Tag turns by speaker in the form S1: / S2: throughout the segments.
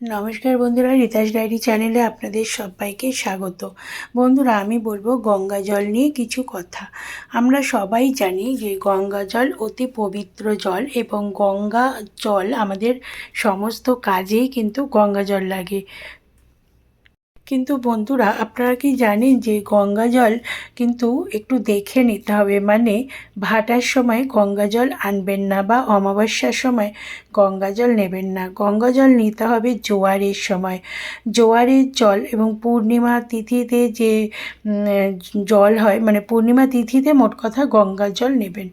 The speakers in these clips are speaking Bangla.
S1: নমস্কার বন্ধুরা রিতাস ডায়েরি চ্যানেলে আপনাদের সবাইকে স্বাগত। বন্ধুরা, আমি বলব গঙ্গা জল নিয়ে কিছু কথা। আমরা সবাই জানি যে গঙ্গা জল অতি পবিত্র জল এবং গঙ্গা জল আমাদের সমস্ত কাজেই কিন্তু গঙ্গা জল লাগে। কিন্তু বন্ধুরা, আপনারা কি জানেন যে গঙ্গা জল কিন্তু একটু দেখে নিতে হবে? মানে ভাটার সময় গঙ্গা জল আনবেন না বা অমাবস্যার সময় গঙ্গা জল নেবেন না। গঙ্গা জল নিতে হবে জোয়ারের সময়। জোয়ারের জল এবং পূর্ণিমা তিথিতে যে জল হয় মানে পূর্ণিমা তিথিতে মোট কথা গঙ্গা জল নেবেন।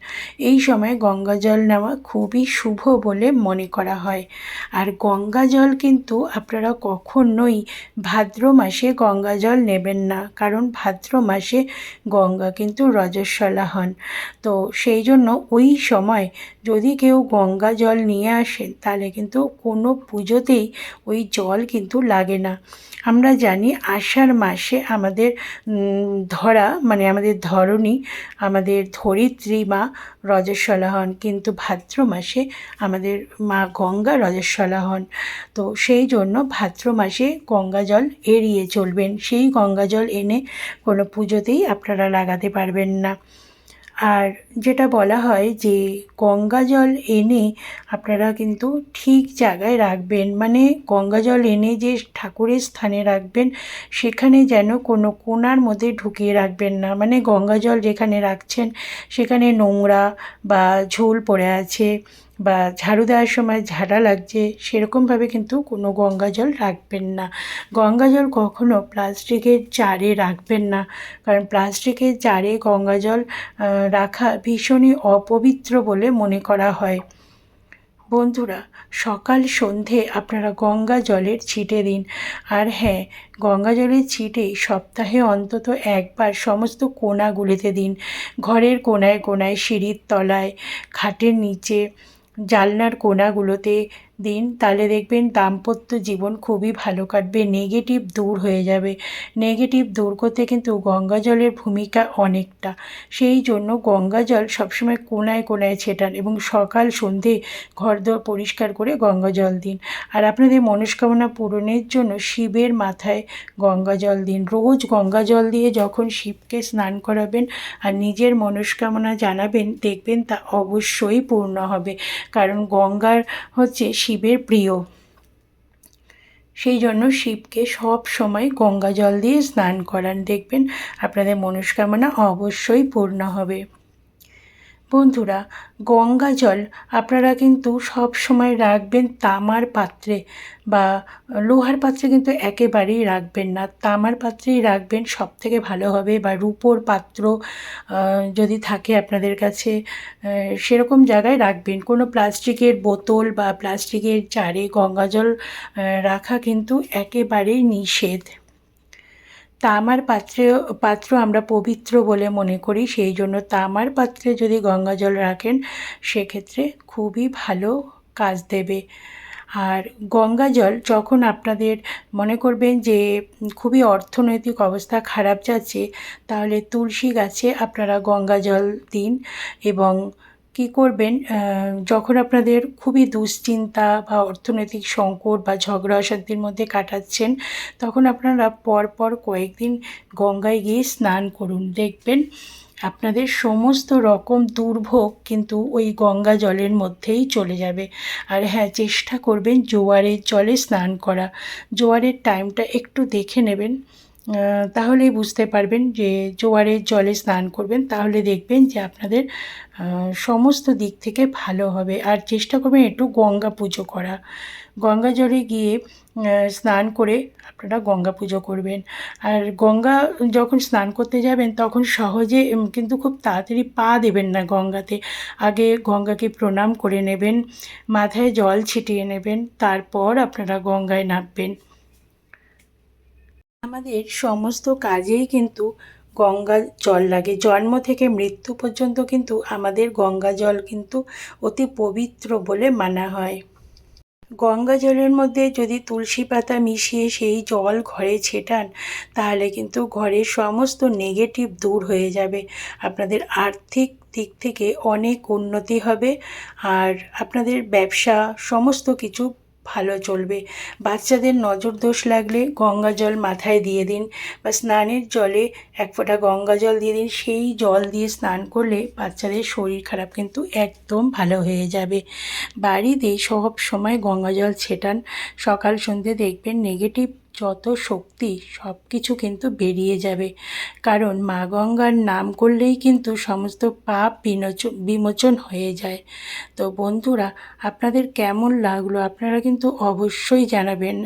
S1: এই সময় গঙ্গা জল নেওয়া খুবই শুভ বলে মনে করা হয়। আর গঙ্গা জল কিন্তু আপনারা কখনোই ভাদ্র মাসে গঙ্গা জল নেবেন না, কারণ ভাদ্র মাসে গঙ্গা কিন্তু রজস্বলা হন। তো সেই জন্য ওই সময় যদি কেউ গঙ্গা জল নিয়ে আসেন, তাহলে কিন্তু কোনো পুজোতেই ওই জল কিন্তু লাগে না। আমরা জানি আষাঢ় মাসে আমাদের ধরা মানে আমাদের ধরণী, আমাদের ধরিত্রী মা রজস্বলা হন। কিন্তু ভাদ্র মাসে আমাদের মা গঙ্গা রজস্বলা হন। তো সেই জন্য ভাদ্র মাসে গঙ্গা জল এড়িয়ে চলবেন। সেই গঙ্গা জল এনে কোনো পুজোতেই আপনারা লাগাতে পারবেন না। আর যেটা বলা হয় যে গঙ্গা জল এনে আপনারা কিন্তু ঠিক জায়গায় রাখবেন। মানে গঙ্গা জল এনে যে ঠাকুরের স্থানে রাখবেন, সেখানে যেন কোনো কোনার মধ্যে ঢুকিয়ে রাখবেন না। মানে গঙ্গা জল যেখানে রাখছেন, সেখানে নোংরা বা ঝোল পড়ে আছে। বা ঝাড়ু দেওয়ার সময় ঝাড়া লাগছে, সেরকমভাবে কিন্তু কোনো গঙ্গা জল রাখবেন না। গঙ্গা জল কখনও প্লাস্টিকের জারে রাখবেন না। কারণ প্লাস্টিকের জারে গঙ্গা জল রাখা ভীষণই অপবিত্র বলে মনে করা হয়। বন্ধুরা, সকাল সন্ধে আপনারা গঙ্গা জলের ছিটে দিন। আর হ্যাঁ গঙ্গা জলের ছিটে সপ্তাহে অন্তত একবার সমস্ত কোনাগুলিতে দিন। ঘরের কোনায় কোনায় সিঁড়ির তলায়, খাটের নিচে জানলার কোনাগুলোতে দিন, তাহলে দেখবেন দাম্পত্য জীবন খুবই ভালো কাটবে নেগেটিভ দূর হয়ে যাবে। নেগেটিভ দূর করতে কিন্তু গঙ্গা জলের ভূমিকা অনেকটা। সেই জন্য গঙ্গা জল সবসময় কোনায় কোনায় ছেটান এবং সকাল, সন্ধে ঘরদোর পরিষ্কার করে গঙ্গা জল দিন। আর আপনাদের মনস্কামনা পূরণের জন্য শিবের মাথায় গঙ্গা জল দিন। রোজ গঙ্গা জল দিয়ে যখন শিবকে স্নান করাবেন আর নিজের মনস্কামনা জানাবেন, দেখবেন তা অবশ্যই পূর্ণ হবে। কারণ গঙ্গার হচ্ছে শিবের প্রিয়। সেই জন্য শিবকে সব সময় গঙ্গা জল দিয়ে স্নান করান। দেখবেন আপনাদের মনস্কামনা অবশ্যই পূর্ণ হবে। বন্ধুরা, গঙ্গা জল আপনারা কিন্তু সব সময় রাখবেন তামার পাত্রে বা লোহার পাত্রে কিন্তু একেবারেই রাখবেন না। তামার পাত্রেই রাখবেন সব থেকে ভালো হবে বা রূপোর পাত্র যদি থাকে আপনাদের কাছে সেরকম জায়গায় রাখবেন। কোনো প্লাস্টিকের বোতল বা প্লাস্টিকের চারে গঙ্গা জল রাখা কিন্তু একেবারেই নিষেধ। তামার পাত্রে, পাত্র আমরা পবিত্র বলে মনে করি, সেই জন্য তামার পাত্রে যদি গঙ্গা জল রাখেন, সেক্ষেত্রে খুবই ভালো কাজ দেবে। আর গঙ্গা জল যখন আপনাদের মনে করবেন যে খুবই অর্থনৈতিক অবস্থা খারাপ যাচ্ছে, তাহলে তুলসী গাছে আপনারা গঙ্গা জল দিন এবং কী করবেন? যখন আপনাদের খুবই দুশ্চিন্তা বা অর্থনৈতিক সংকট বা ঝগড়া অশান্তির মধ্যে কাটাচ্ছেন, তখন আপনারা পরপর কয়েকদিন গঙ্গায় গিয়ে স্নান করুন। দেখবেন আপনাদের সমস্ত রকম দুর্ভোগ কিন্তু ওই গঙ্গা জলের মধ্যেই চলে যাবে। আর হ্যাঁ চেষ্টা করবেন জোয়ারের জলে স্নান করা। জোয়ারের টাইমটা একটু দেখে নেবেন। তাহলেই বুঝতে পারবেন যে জোয়ারের জলে স্নান করবেন, তাহলে দেখবেন যে আপনাদের সমস্ত দিক থেকে ভালো হবে। আর চেষ্টা করবেন একটু গঙ্গা পুজো করা। গঙ্গা জলে গিয়ে স্নান করে আপনারা গঙ্গা পুজো করবেন। আর গঙ্গা যখন স্নান করতে যাবেন, তখন সহজে কিন্তু খুব তাড়াতাড়ি পা দেবেন না গঙ্গাতে। আগে গঙ্গাকে প্রণাম করে নেবেন, মাথায় জল ছিটিয়ে নেবেন, তারপর আপনারা গঙ্গায় নামবেন। আমাদের সমস্ত কাজেই কিন্তু গঙ্গা জল লাগে। জন্ম থেকে মৃত্যু পর্যন্ত কিন্তু আমাদের গঙ্গা জল কিন্তু অতি পবিত্র বলে মানা হয়। গঙ্গা জলের মধ্যে যদি তুলসী পাতা মিশিয়ে সেই জল ঘরে ছেটান, তাহলে কিন্তু ঘরের সমস্ত নেগেটিভ দূর হয়ে যাবে। আপনাদের আর্থিক দিক থেকে অনেক উন্নতি হবে। আর আপনাদের ব্যবসা, সমস্ত কিছু ভালো চলবে। বাচ্চাদের নজর দোষ লাগলে গঙ্গা জল মাথায় দিয়ে দিন বা স্নানের জলে এক ফোঁটা গঙ্গা জল দিয়ে দিন। সেই জল দিয়ে স্নান করলে বাচ্চাদের শরীর খারাপ কিন্তু একদম ভালো হয়ে যাবে। বাড়িতে সব সময় গঙ্গা জল ছেটান। সকাল সন্ধ্যে দেখবেন নেগেটিভ যত শক্তি সব কিছু কিন্তু বেরিয়ে যাবে। কারণ মা গঙ্গার নাম করলেই কিন্তু সমস্ত পাপ বিমোচন হয়ে যায়। তো বন্ধুরা, আপনাদের কেমন লাগল আপনারা কিন্তু অবশ্যই জানাবেন।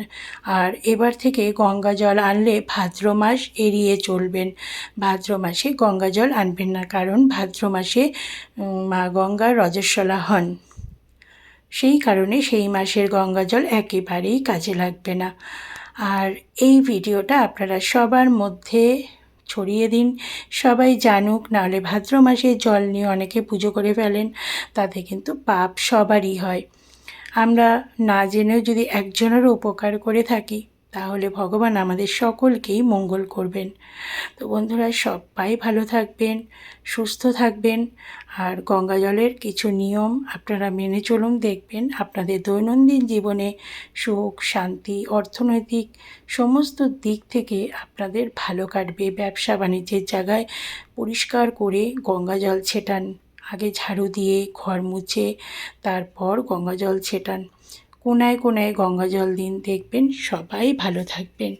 S1: আর এবার থেকে গঙ্গা জল আনলে ভাদ্র মাস এড়িয়ে চলবেন। ভাদ্র মাসে গঙ্গা জল আনবেন না, কারণ ভাদ্র মাসে মা গঙ্গার রজস্বলা হন। সেই কারণে সেই মাসের গঙ্গা জল একেবারেই কাজে লাগবে না। আর এই ভিডিওটা আপনারা সবার মধ্যে ছড়িয়ে দিন। সবাই জানুক, নাহলে ভাদ্র মাসে জল নিয়ে অনেকে পুজো করে ফেলেন, তাতে কিন্তু পাপ সবারই হয়। আমরা না জেনেও যদি একজনেরও উপকার করে থাকি তাহলে ভগবান আমাদের সকলকেই মঙ্গল করবেন। তো বন্ধুরা, সবাই ভালো থাকবেন, সুস্থ থাকবেন, আর গঙ্গা জলের কিছু নিয়ম আপনারা মেনে চলুন, দেখবেন আপনাদের দৈনন্দিন জীবনে সুখ, শান্তি, অর্থনৈতিক সমস্ত দিক থেকে আপনাদের ভালো কাটবে। ব্যবসা বাণিজ্যের জায়গায় পরিষ্কার করে গঙ্গা জল ছেটান, আগে ঝাড়ু দিয়ে ঘর মুছে, তারপর গঙ্গা জল ছেটান। কোনায় কোনায় গঙ্গা জল দিন দেখবেন সবাই ভালো থাকবেন।